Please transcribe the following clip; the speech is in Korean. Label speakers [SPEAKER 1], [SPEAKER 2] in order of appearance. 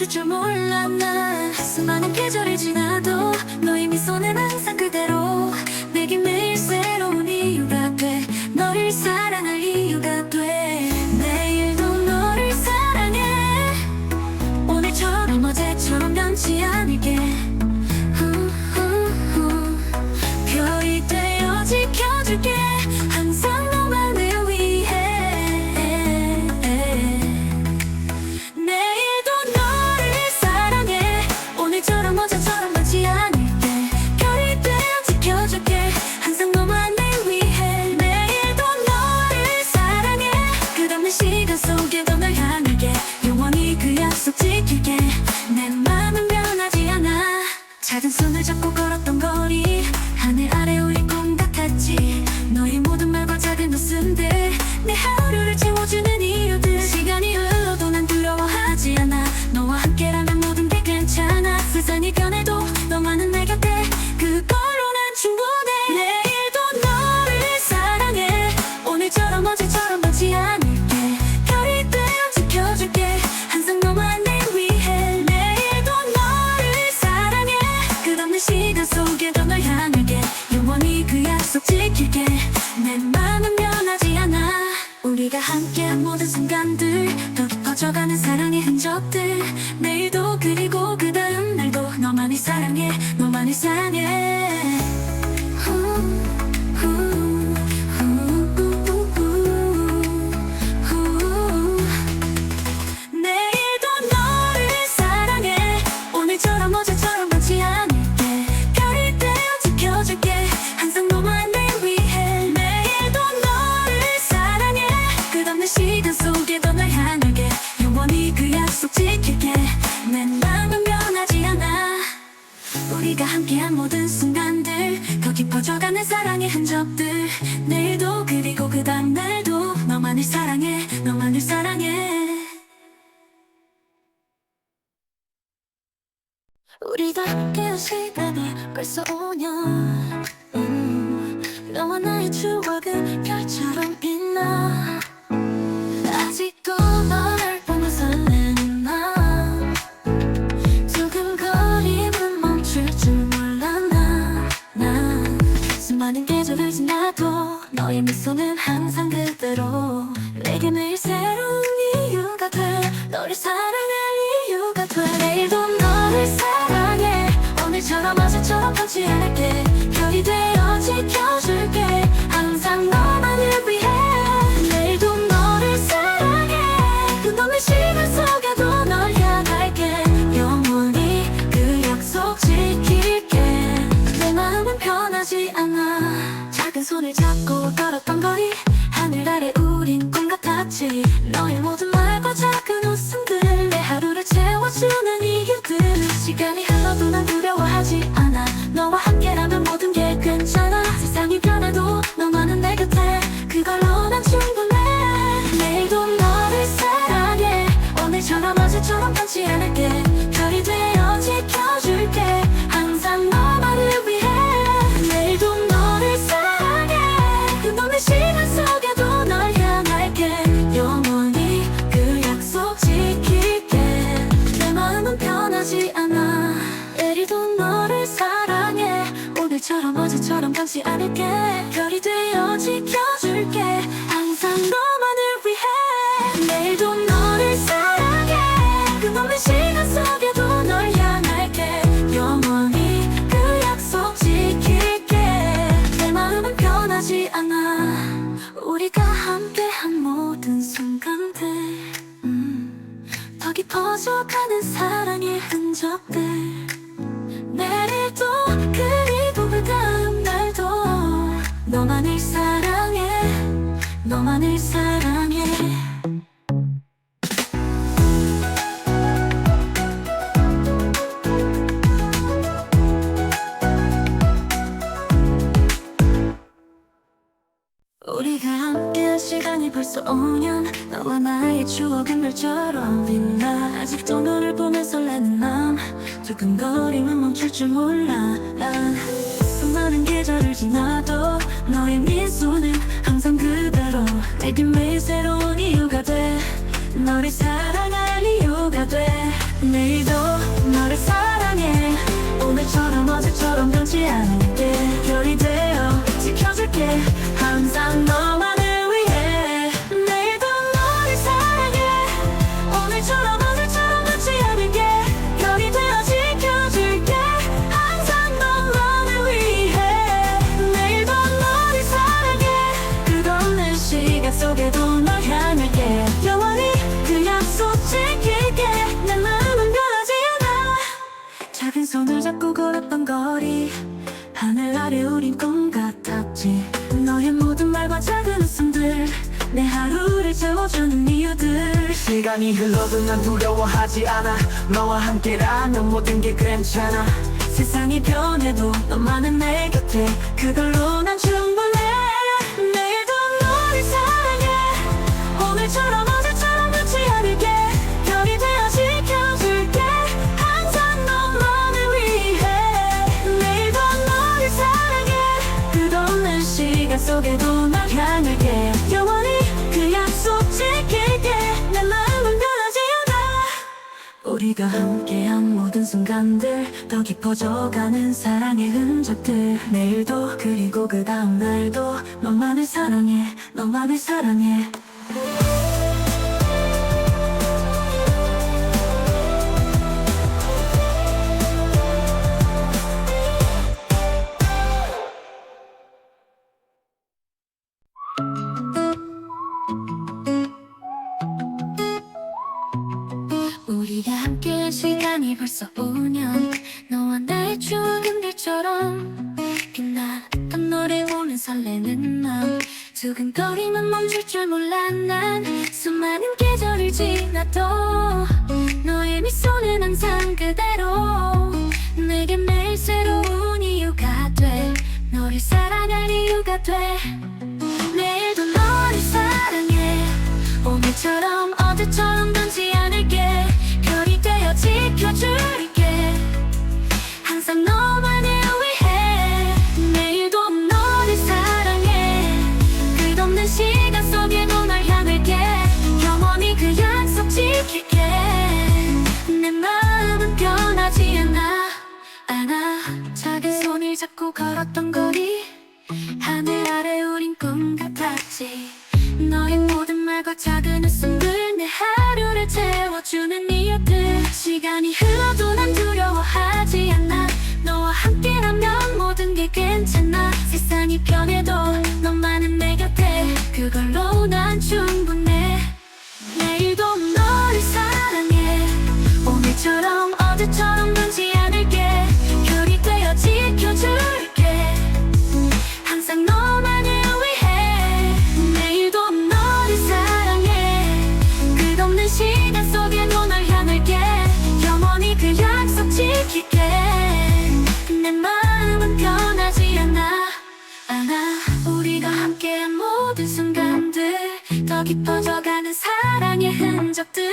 [SPEAKER 1] 멈출 줄 몰라. 난 수많은 계절이 지나도 너의 미소는 항상 그대로. 내게 매일 새 더 깊어져가는 사랑의 흔적들 우리가 함께한 모든 순간들 더 깊어져가는 사랑의 흔적들. 내일도 그리고 그 다음 날도 너만을 사랑해 너만을 사랑해. 우리가 함께한 시간이 벌써 5년. 음, 너와 나의 추억은 수많은 계절을 지나도 너의 미소는 항상 그대로. 내게 매일 새로운 이유가 돼. 너를 사랑할 이유가 돼. 내일도 너를 사랑해. 오늘처럼 어제처럼 변치 않을게 잡고 걸었던 거리 하늘 아래 우린 꿈 같았지. 너의 모든 말과 작은 웃음들 내 하루를 채워주는 이유들 시간이 흘러도 난 두려워하지 않아. 너와 함께라면 모든 게 괜찮아. 세상이 변해도 너만은 내 곁에. 그걸로 난 충분해. 내일도 너를 사랑해. 오늘처럼 어제처럼 변치 않을게 변하지 않아. 내일도 너를 사랑해. 오늘처럼 어제처럼 변치 않을게. 별이 되어 지켜줄게. 항상 너만을 위해. 내일도 너를 사랑해. 끝없는 시간 속에 너만을 사랑해. 너만을 사랑해. 우리가 함께한 시간이 벌써 5년. 너와 나의 추억은 별처럼 빛나. 아직도 너를 보며 설레는 맘 두근거림은 멈출 줄 몰라. 난 계절을 지나도 너의 미소는 항상 그대로 내게 매일 새로운 이유가 돼. 너를 사랑할 우리가 돼. 내일도 너를 사랑해. 오늘처럼 어제처럼 변치 않을게. 별이 되어 지켜줄게. 항상 너만 시간이
[SPEAKER 2] 흘러도 난 두려워하지 않아. 너와 함께라면 모든 게 괜찮아.
[SPEAKER 1] 세상이 변해도 너만은 내 곁에. 그걸로 난 충분해. 내일도 너를 사랑해. 오늘처럼 우리가 함께한 모든 순간들 더 깊어져가는 사랑의 흔적들. 내일도 그리고 그 다음 날도 너만을 사랑해 너만을 사랑해 우리가 함께한 시간이 벌써 5년. 너와 나의 추억은들처럼 빛났던 노래 오는 설레는 마음. 두근거림은 멈출 줄 몰라 난 수많은 계절을 지나도 너의 미소는 항상 그대로 내게 매일 새로운 이유가 돼. 너를 사랑할 이유가 돼. 내일도 너를 사랑해. 오늘처럼 어제처럼 변치 괜찮아. 세상이 변해도 너만은 내 곁에. 그걸로 난 충분해 모든 순간들 더 깊어져가는 사랑의 흔적들